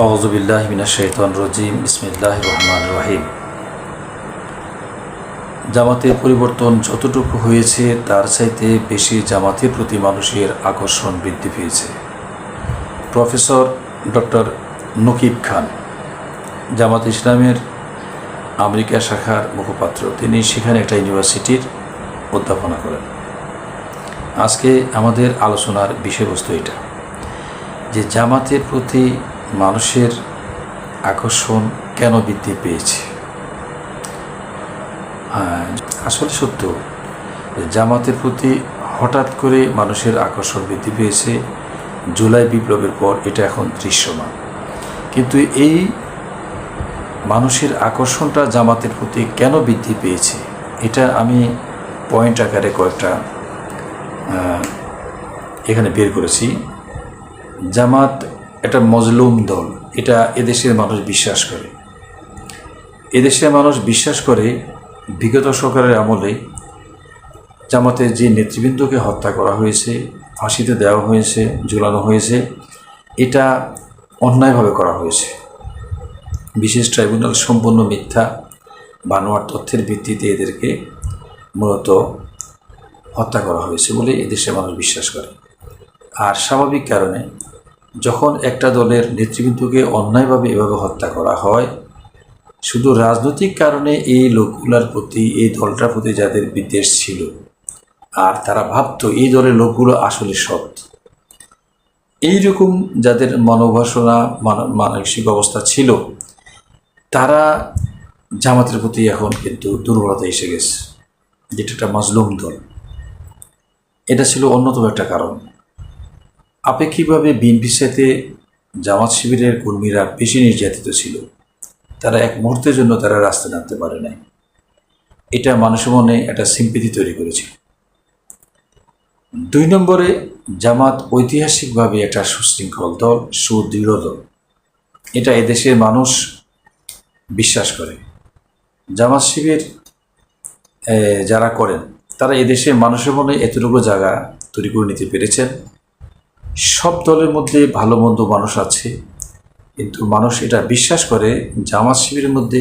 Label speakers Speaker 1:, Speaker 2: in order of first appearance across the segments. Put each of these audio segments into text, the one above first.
Speaker 1: আউজবিল্লাহ রজিম ইসমিল্লাহ রহমান রহিম। জামাতের পরিবর্তন যতটুকু হয়েছে, তার চাইতে বেশি জামাতের প্রতি মানুষের আকর্ষণ বৃদ্ধি পেয়েছে। প্রফেসর ডক্টর নকিব খান, জামাত ইসলামের আমেরিকা শাখার মুখপাত্র। তিনি সেখানে একটা ইউনিভার্সিটির অধ্যাপনা করেন। আজকে আমাদের আলোচনার বিষয়বস্তু এটা, যে জামাতের প্রতি মানুষের আকর্ষণ কেন বৃদ্ধি পেয়েছে? আসলে সত্য। জামাতের প্রতি হঠাৎ করে মানুষের আকর্ষণ বৃদ্ধি পেয়েছে জুলাই বিপ্লবের পর, এটা এখন দৃশ্যমান। কিন্তু এই মানুষের আকর্ষণটা জামাতের প্রতি কেন বৃদ্ধি পেয়েছে, এটা আমি পয়েন্ট আকারে কয়েকটা এখানে বের করেছি। জামাত একটা মজলুম দল। এটা এদেশের মানুষ বিশ্বাস করে। এদেশের মানুষ বিশ্বাস করে বিগত সরকারের আমলে জামাতের যে নেতৃবৃন্দকে হত্যা করা হয়েছে, ফাঁসিতে দেওয়া হয়েছে, ঝুলানো হয়েছে, এটা অন্যায়ভাবে করা হয়েছে। বিশেষ ট্রাইব্যুনাল সম্পূর্ণ মিথ্যা বানোয়ার তথ্যের ভিত্তিতে এদেরকে মূলত হত্যা করা হয়েছে বলে এদেশের মানুষ বিশ্বাস করে। আর স্বাভাবিক কারণে যখন একটা দলের নেতৃবৃন্দকে অন্যায়ভাবে এভাবে হত্যা করা হয়, শুধু রাজনৈতিক কারণে এই লোকগুলার প্রতি, এই দলটার প্রতি যাদের বিদ্বেষ ছিল, আর তারা ভাবতো এই দলের লোকগুলো আসলে সৎ। এইরকম যাদের মনোবাসনা মানসিক অবস্থা ছিল, তারা জামাতের প্রতি এখন কিন্তু দুর্বলতা এসে গেছে, যেটা একটা মাজলুম দল। এটা ছিল অন্যতম একটা কারণ। আপেক্ষিকভাবে বিএনপির সাথে জামাত শিবিরের কর্মীরা বেশি নির্যাতিত ছিল। তারা এক মুহূর্তের জন্য তারা রাস্তা নামতে পারে নাই। এটা মানুষের মনে একটা সিম্পিতি তৈরি করেছিল দুই নম্বরে, জামাত ঐতিহাসিকভাবে একটা সুশৃঙ্খল দল, সুদৃঢ় দল। এটা এদেশের মানুষ বিশ্বাস করে। জামাত শিবির যারা করেন, তারা এদেশের মানুষের মনে এতটুকু জায়গা তৈরি করে নিতে পেরেছেন। সব দলের মধ্যে ভালো মন্দ মানুষ আছে, কিন্তু মানুষ এটা বিশ্বাস করে জামাত শিবিরের মধ্যে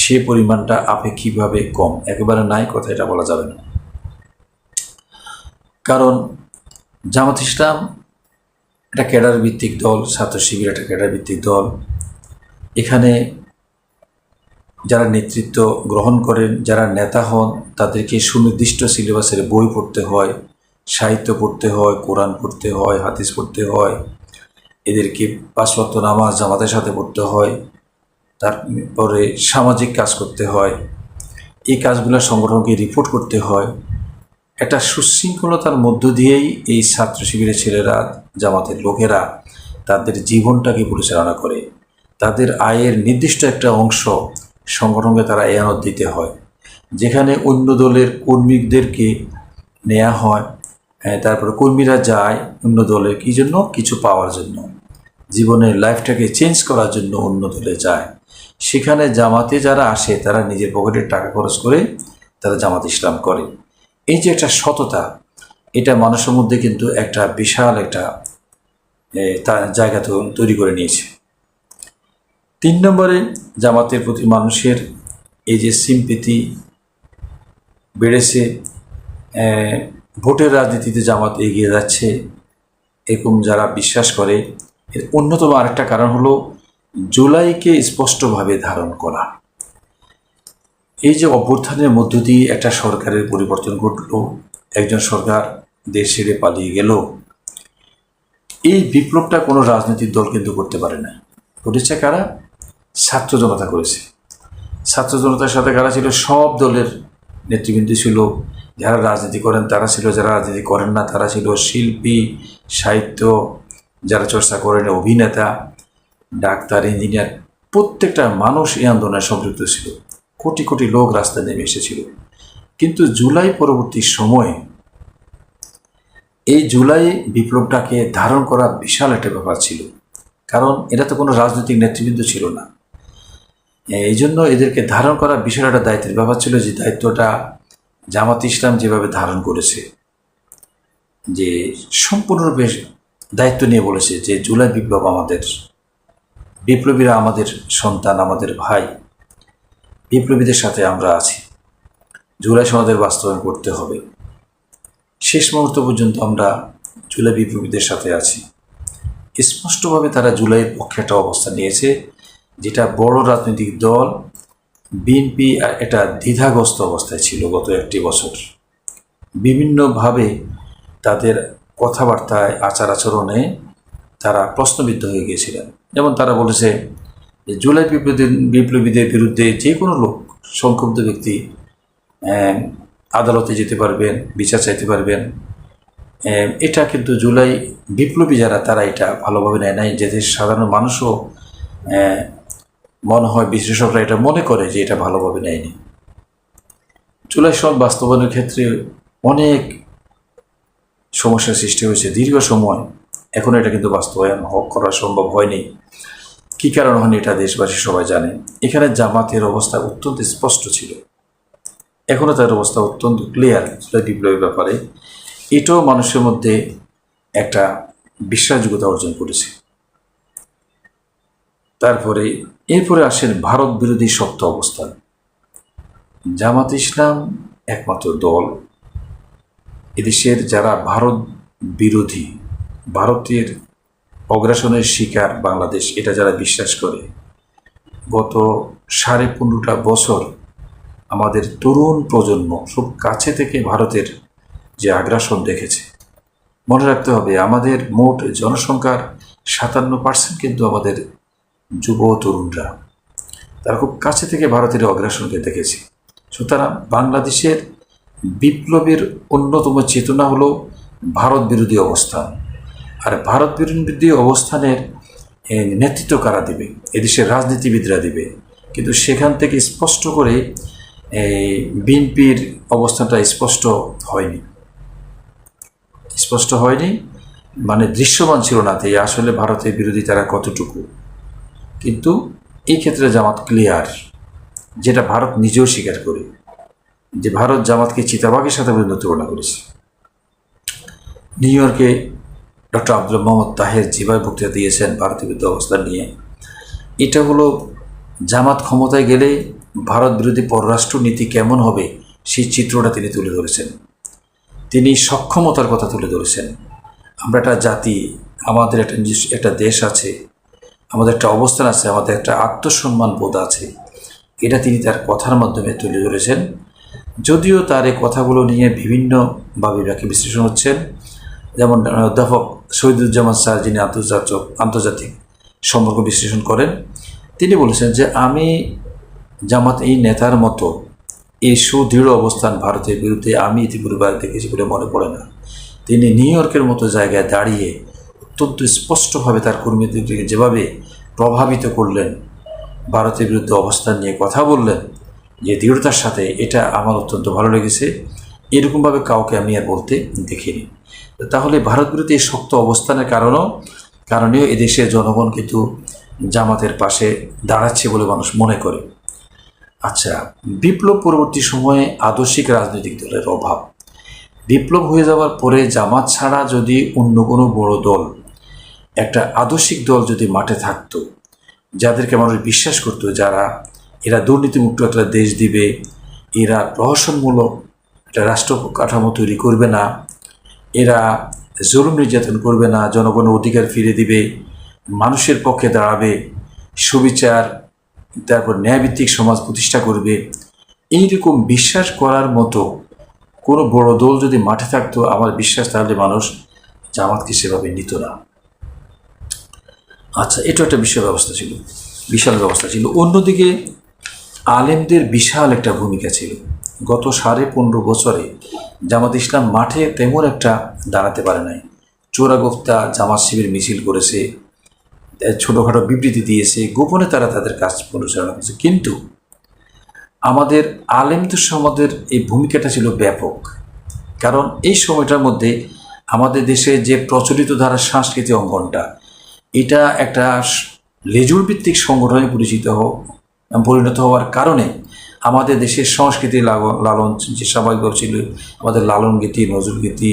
Speaker 1: সে পরিমাণটা আপেক্ষিকভাবে কম? একেবারে নাই কথা, এটা বলা যাবে না। কারণ জামাত ইসলাম একটা ক্যাডার ভিত্তিক দল, ছাত্র শিবির একটা ক্যাডার ভিত্তিক দল। এখানে যারা নেতৃত্ব গ্রহণ করেন, যারা নেতা হন, তাদেরকে সুনির্দিষ্ট সিলেবাসের বই পড়তে হয়। সাহিত্য পড়তে হয় কোরআন পড়তে হয় হাদিস পড়তে হয় এদেরকে পাঁচ ওয়াক্ত নামাজ জামাতের সাথে পড়তে হয় তারপরে সামাজিক কাজ করতে হয় এই কাজগুলো সংগঠনকে রিপোর্ট করতে হয়। একটা সুশৃঙ্খলতার মধ্য দিয়েই এই ছাত্র শিবিরের ছেলেরা জামাতের লোকেরা তাদের জীবনটাকে পরিচালনা করে। তাদের আয়ের নির্দিষ্ট একটা অংশ সংগঠনকে তারা এয়ানত দিতে হয় যেখানে অন্য দলের কর্মীদেরকে নেওয়া হ্যাঁ, তারপরে কর্মীরা যায় অন্য দলের কী জন্য? কিছু পাওয়ার জন্য। জীবনের লাইফটাকে চেঞ্জ করার জন্য অন্য দলে যায়। সেখানে জামাতে যারা আসে তারা নিজের পকেটের টাকা খরচ করে তারা জামাত ইসলাম করে। এই যে একটা সততা এটা মানুষের মধ্যে কিন্তু একটা বিশাল একটা এ, তা- জায়গা তৈরি করে নিয়েছে। তিন নম্বরে জামাতের প্রতি মানুষের এই যে সিম্পিতি বেড়েছে ভোটের রাজনীতিতে জামাত এগিয়ে যাচ্ছে এরকম যারা বিশ্বাস করে, এর অন্যতম আরেকটা কারণ হলো জুলাইকে স্পষ্টভাবে ধারণ করা। এই যে অভ্যুত্থানের মধ্য দিয়ে একটা সরকারের পরিবর্তন ঘটলো, একজন সরকার দেশ ছেড়ে পালিয়ে গেল, এই বিপ্লবটা কোনো রাজনৈতিক দল কিন্তু করতে পারে না। করেছে কারা? ছাত্র জনতা করেছে। ছাত্র জনতার সাথে কারা ছিল? সব দলের নেতৃবৃন্দ ছিল যারা রাজনীতি করেন, তারা ছিল যারা রাজনীতি করেন না, তারা ছিল শিল্পী, সাহিত্য, যারা চর্চা করেন অভিনেতা, ডাক্তার, ইঞ্জিনিয়ার, প্রত্যেকটা মানুষ এই আন্দোলনে সম্পৃক্ত ছিল। কোটি কোটি লোক রাস্তায় নেমে এসেছিল। কিন্তু জুলাই পরবর্তী সময়ে এই জুলাই বিপ্লবটাকে ধারণ করা বিশাল একটা ব্যাপার ছিল। কারণ এটা তো কোনো রাজনৈতিক নেতৃবৃন্দ ছিল না। এই জন্য এদেরকে ধারণ করা বিশাল একটা দায়িত্বের ব্যাপার ছিল যে দায়িত্বটা জামাত ইসলাম যেভাবে ধারণ করেছে, যে সম্পূর্ণরূপে দায়িত্ব নিয়ে বলেছে যে জুলাই বিপ্লব আমাদের, বিপ্লবীরা আমাদের সন্তান, আমাদের ভাই, বিপ্লবীদের সাথে আমরা আছি। জুলাই সমাজের বাস্তবায়ন করতে হবে। শেষ মুহূর্ত পর্যন্ত আমরা জুলাই বিপ্লবীদের সাথে আছি। স্পষ্টভাবে তারা জুলাইয়ের পক্ষে একটা অবস্থান নিয়েছে, যেটা বড় রাজনৈতিক দল বিএনপি এটা দ্বিধাগ্রস্ত অবস্থায় ছিল গত একটি বছর। বিভিন্নভাবে তাদের কথাবার্তায় আচার আচরণে তারা প্রশ্নবিদ্ধ হয়ে গিয়েছিলেন। যেমন তারা বলেছে যে, জুলাই বিপ্লবী বিপ্লবীদের বিরুদ্ধে যে কোনো লোক, সংক্ষুব্ধ ব্যক্তি আদালতে যেতে পারবেন, বিচার চাইতে পারবেন। এটা কিন্তু জুলাই বিপ্লবী যারা, তারা এটা ভালোভাবে নেয় নাই। যে সাধারণ মানুষও মনে হয় বিশ্লেষকরা এটা মনে করে যে এটা ভালোভাবে নেয়নি। জুলাই সব বাস্তবায়নের ক্ষেত্রে অনেক সমস্যার সৃষ্টি হয়েছে। দীর্ঘ সময় এখন এটা কিন্তু বাস্তবায়ন করা সম্ভব হয়নি। কি কারণ হয়নি এটা দেশবাসী সবাই জানে। এখানে জামাতের অবস্থা অত্যন্ত স্পষ্ট ছিল। এখনও তার অবস্থা অত্যন্ত ক্লিয়ার বিপ্লবের ব্যাপারে। এটাও মানুষের মধ্যে একটা বিশ্বাসযোগ্যতা অর্জন করেছে। তারপরে এরপরে আসেন ভারত বিরোধী শক্ত অবস্থান। জামাত ইসলাম একমাত্র দল। এদেশের যারা ভারত বিরোধী, ভারতের অগ্রাসনের শিকার বাংলাদেশ, এটা যারা বিশ্বাস করে, গত সাড়ে পনেরোটা বছর আমাদের তরুণ প্রজন্ম খুব কাছে থেকে ভারতের যে আগ্রাসন দেখেছে। মনে রাখতে হবে, আমাদের মোট জনসংখ্যার সাতান্ন পার্সেন্ট কিন্তু আমাদের যুব তরুণরা। তারা খুব কাছে থেকে ভারতের অগ্রাসনকে দেখেছে। সুতরাং বাংলাদেশের বিপ্লবের অন্যতম চেতনা হলো ভারত বিরোধী অবস্থান। আর ভারত বিরোধী অবস্থানের নেতৃত্ব কারা দিবে? এদেশের রাজনীতিবিদরা দিবে। কিন্তু সেখান থেকে স্পষ্ট করে এই বিএনপির অবস্থানটা স্পষ্ট হয়নি। স্পষ্ট হয়নি মানে দৃশ্যমান ছিল না যে আসলে ভারতের বিরোধী তারা কতটুকু। কিন্তু এই ক্ষেত্রে জামাত ক্লিয়ার যেটা ভারত নিজেও স্বীকার করে, যে ভারত জামাতকে চিতাবাগের সাথে পর্যন্ত তুলনা করেছে। নিউ ইয়র্কে ডক্টর আব্দুল মোহাম্মদ তাহের যেভাবে বক্তৃতা দিয়েছেন ভারতের বিরুদ্ধে অবস্থান নিয়ে, এটা হলো জামাত ক্ষমতায় গেলে ভারত বিরোধী পররাষ্ট্র নীতি কেমন হবে সেই চিত্রটা তিনি তুলে ধরেছেন। তিনি সক্ষমতার কথা তুলে ধরেছেন। আমরা একটা জাতি, আমাদের একটা একটা দেশ আছে আমাদের একটা অবস্থান আছে, আমাদের একটা আত্মসম্মান বোধ আছে। এটা তিনি তার কথার মাধ্যমে তুলে ধরেছেন। যদিও তার এই কথাগুলো নিয়ে বিভিন্নভাবে ব্যাখ্যা বিশ্লেষণ হচ্ছেন। যেমন অধ্যাপক শহীদুজ্জামান স্যার যিনি আন্তর্জাতিক আন্তর্জাতিক সম্পর্ক বিশ্লেষণ করেন, তিনি বলেছেন যে, আমি জামাত এই নেতার মতো এই সুদৃঢ় অবস্থান ভারতের বিরুদ্ধে আমি ইতিপূর্বে দেখেছি বলে মনে পড়ে না। তিনি নিউ ইয়র্কের মতো জায়গায় দাঁড়িয়ে অত্যন্ত স্পষ্টভাবে তার কর্মীদেরকে যেভাবে প্রভাবিত করলেন, ভারতের বিরুদ্ধে অবস্থান নিয়ে কথা বললেন, যে দৃঢ়তার সাথে এটা আমার অত্যন্ত ভালো লেগেছে, এরকমভাবে কাউকে আমি আর বলতে দেখিনি। তাহলে ভারত বিরোধী এই শক্ত অবস্থানের কারণেও কারণেও এদেশের জনগণ কিন্তু জামাতের পাশে দাঁড়াচ্ছে বলে মানুষ মনে করে। আচ্ছা বিপ্লব পরবর্তী সময়ে আদর্শিক রাজনৈতিক দলের অভাব। বিপ্লব হয়ে যাওয়ার পরে জামাত ছাড়া যদি অন্য কোনো বড় দল একটা আদর্শিক দল যদি মাঠে থাকতো, যাদেরকে মানুষ বিশ্বাস করতো, যারা এরা দুর্নীতিমুক্ত একটা দেশ দিবে, এরা প্রহসনমূলক একটা রাষ্ট্র কাঠামো তৈরি করবে না, এরা জুলুম নির্যাতন করবে না, জনগণের অধিকার ফিরে দিবে, মানুষের পক্ষে দাঁড়াবে, সুবিচার, তারপর ন্যায়ভিত্তিক সমাজ প্রতিষ্ঠা করবে, এইরকম বিশ্বাস করার মতো কোনো বড় দল যদি মাঠে থাকতো, আমার বিশ্বাস তাহলে মানুষ জামাতকে সেভাবে নিত না। আচ্ছা এটা একটা বিশাল ব্যবস্থা ছিল। বিশাল ব্যবস্থা ছিল। অন্যদিকে আলেমদের বিশাল একটা ভূমিকা ছিল। গত সাড়ে পনেরো বছরে জামাত ইসলাম মাঠে তেমন একটা দাঁড়াতে পারে নাই। চোরাগোপ্তা জামাত শিবির মিছিল করেছে ছোটোখাটো বিবৃতি দিয়েছে, গোপনে তারা তাদের কাজ পরিচালনা করেছে। কিন্তু আমাদের আলেমদের সমাজের এই ভূমিকাটা ছিল ব্যাপক। কারণ এই সময়টার মধ্যে আমাদের দেশে যে প্রচলিত ধারা সাংস্কৃতিক অঙ্গনটা এটা একটা লেজুর ভিত্তিক সংগঠনে পরিচিত পরিণত হওয়ার কারণে আমাদের দেশের সংস্কৃতি লালন যে স্বাভাবিকভাবে ছিল, আমাদের লালন গীতি, নজরুল গীতি,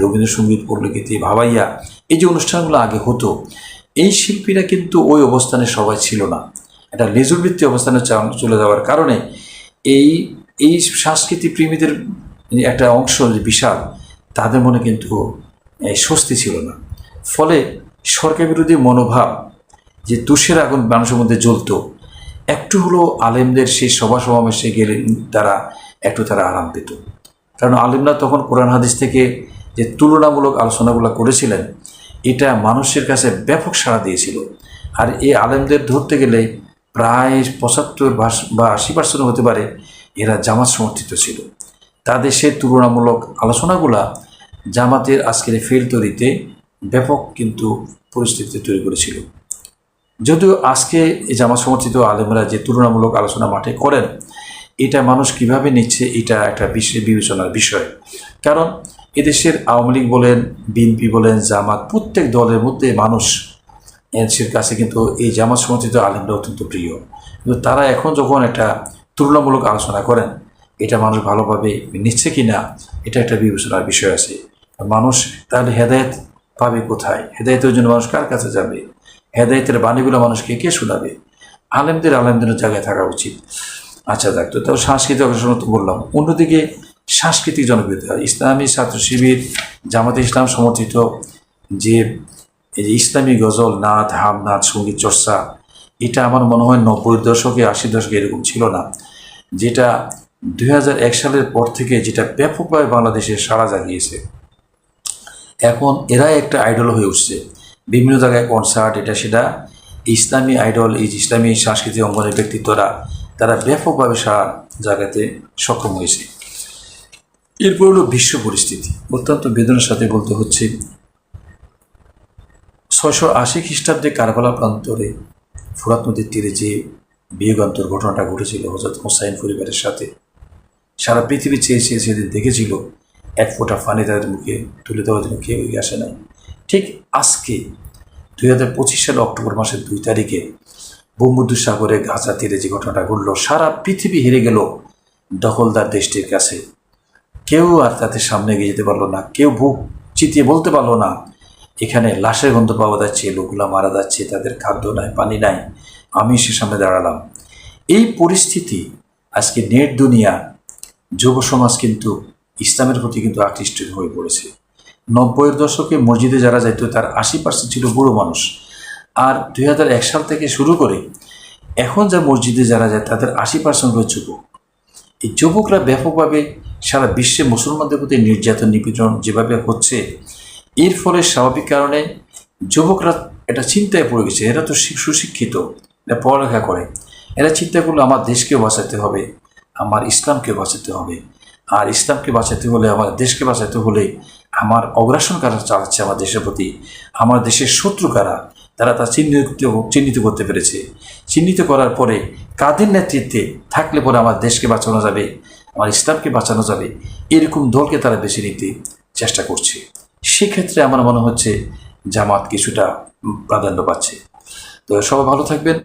Speaker 1: রবীন্দ্রসঙ্গীত, পল্লী গীতি, ভাবাইয়া, এই যে অনুষ্ঠানগুলো আগে হতো, এই শিল্পীরা কিন্তু ওই অবস্থানে সবাই ছিল না। একটা লেজুরবৃত্তি অবস্থানে চলে যাওয়ার কারণে এই এই সংস্কৃতি প্রেমীদের একটা অংশ, যে বিশাল, তাদের মনে কিন্তু স্বস্তি ছিল না। ফলে সরকার বিরোধী মনোভাব যে তুষের আগুন মানুষের মধ্যে জ্বলতো, একটু হলো আলেমদের সেই সভা সমাবেশে গেলে তারা, একটু তারা আরাম পেত। কারণ আলেমরা তখন কোরআন হাদিস থেকে যে তুলনামূলক আলোচনাগুলো করেছিলেন, এটা মানুষের কাছে ব্যাপক সাড়া দিয়েছিল। আর এই আলেমদের ধরতে গেলে প্রায় পঁচাত্তর বা আশি পার্সেন্ট হতে পারে এরা জামাত সমর্থিত ছিল। তাদের সে তুলনামূলক আলোচনাগুলা জামাতের আজকের ফিল্ড তৈরিতে ব্যাপক কিন্তু পরিস্থিতি তৈরি করেছিল। যদিও আজকে এই জামাত সমর্থিত আলেমরা যে তুলনামূলক আলোচনা মাঠে করেন, এটা মানুষ কীভাবে নিচ্ছে এটা একটা বিশেষ বিবেচনার বিষয়। কারণ এদেশের আওয়ামী লীগ বলেন, বিএনপি বলেন, জামাত, প্রত্যেক দলের মধ্যে মানুষ এর কাছে কিন্তু এই জামাত সমর্থিত আলেমরা অত্যন্ত প্রিয়। কিন্তু তারা এখন যখন একটা তুলনামূলক আলোচনা করেন, এটা মানুষ ভালোভাবে নিচ্ছে কি না এটা একটা বিবেচনার বিষয় আছে। মানুষ তাহলে হেদায়ত পাবে কোথায়? হেদায়তের জন্য মানুষ কার কাছে যাবে? হেদায়তের বাণীগুলো মানুষকে কে শোনাবে? আলেমদের আলেমদের জায়গায় থাকা উচিত। আচ্ছা দেখ, তো তাও সাংস্কৃতিক অগ্রসর তো বললাম। অন্যদিকে সাংস্কৃতিক জনপ্রিয়তা, ইসলামী ছাত্র শিবির, জামাতে ইসলাম সমর্থিত যে এই যে ইসলামী গজল, নাচ, হাম নাচ, সংগীত চর্চা, এটা আমার মনে হয় নব্বই দশকে, আশি দশকে এরকম ছিল না। যেটা দুই হাজার এক সালের পর থেকে যেটা ব্যাপকভাবে বাংলাদেশে সাড়া জাগিয়েছে। এখন এরাই একটা আইডল হয়ে উঠছে। বিভিন্ন জায়গায় কনসার্ট এটা সেটা। ইসলামী আইডল এই ইসলামী সাংস্কৃতিক অঙ্গনের ব্যক্তিত্বরা, তারা ব্যাপকভাবে সারা জায়গাতে সক্ষম হয়েছে। এরপর হলো বিশ্ব পরিস্থিতি। অত্যন্ত বেদনার সাথে বলতে হচ্ছে, ছয়শো আশি খ্রিস্টাব্দে কারবালা প্রান্তরে ফুরাত নদীর তীরে যে বিয়োগান্তর ঘটনাটা ঘটেছিল হজরত হোসাইন পরিবারের সাথে, সারা পৃথিবী চেয়ে চেয়ে সেদিন দেখেছিল এক ফোঁটা পানি তাদের মুখে তুলে দেওয়ার জন্য কেউ এগিয়ে আসে নাই। ঠিক আজকে দুই হাজার পঁচিশ সালে অক্টোবর মাসের দুই তারিখে ভূমধ্যসাগরে গাজা তীরে যে ঘটনাটা ঘটলো, সারা পৃথিবী হেরে গেল দখলদার দেশটির কাছে। কেউ আর তাদের সামনে এগিয়ে যেতে পারল না, কেউ বুক চিতিয়ে বলতে পারল না, এখানে লাশের গন্ধ পাওয়া যাচ্ছে, লোকগুলা মারা যাচ্ছে, তাদের খাদ্য নাই, পানি নাই। আমি সে সামনে দাঁড়ালাম। এই পরিস্থিতি আজকে নেট দুনিয়া, যুব সমাজ কিন্তু ইসলামের প্রতি কিন্তু আকৃষ্ট হয়ে পড়েছে। নব্বইয়ের দশকে মসজিদে যারা যাইতো, তার আশি পার্সেন্ট ছিল বুড়ো মানুষ। আর দুই সাল থেকে শুরু করে এখন যা মসজিদে যারা যায়, তাদের আশি পার্সেন্ট হলো যুবক। এই যুবকরা ব্যাপকভাবে সারা বিশ্বে মুসলমানদের প্রতি নির্যাতন, নিপীড়ন যেভাবে হচ্ছে, এর ফলে স্বাভাবিক কারণে যুবকরা এটা চিন্তায় পড়ে গেছে, এরা তো সুশিক্ষিত, এরা পড়ালেখা করে। এরা চিন্তা করল, আমার দেশকে বাঁচাতে হবে, আমার ইসলামকে বাঁচাতে হবে। আর ইসলামকে বাঁচাতে হলে, আমার দেশকে বাঁচাতে হলে আমার অগ্রাসন কারা চালাচ্ছে আমার দেশের প্রতি? আমার দেশের শত্রু কারা? তারা তা চিহ্নিত চিহ্নিত করতে পেরেছে। চিহ্নিত করার পরে কাদের নেতৃত্বে থাকলে পরে আমার দেশকে বাঁচানো যাবে? আমার ইসলামকে বাঁচানো যাবে? এরকম দলকে তারা বেছে নিতে চেষ্টা করছে। সেক্ষেত্রে আমার মনে হচ্ছে জামাত কিছুটা প্রাধান্য পাচ্ছে। তো সবাই ভালো থাকবেন।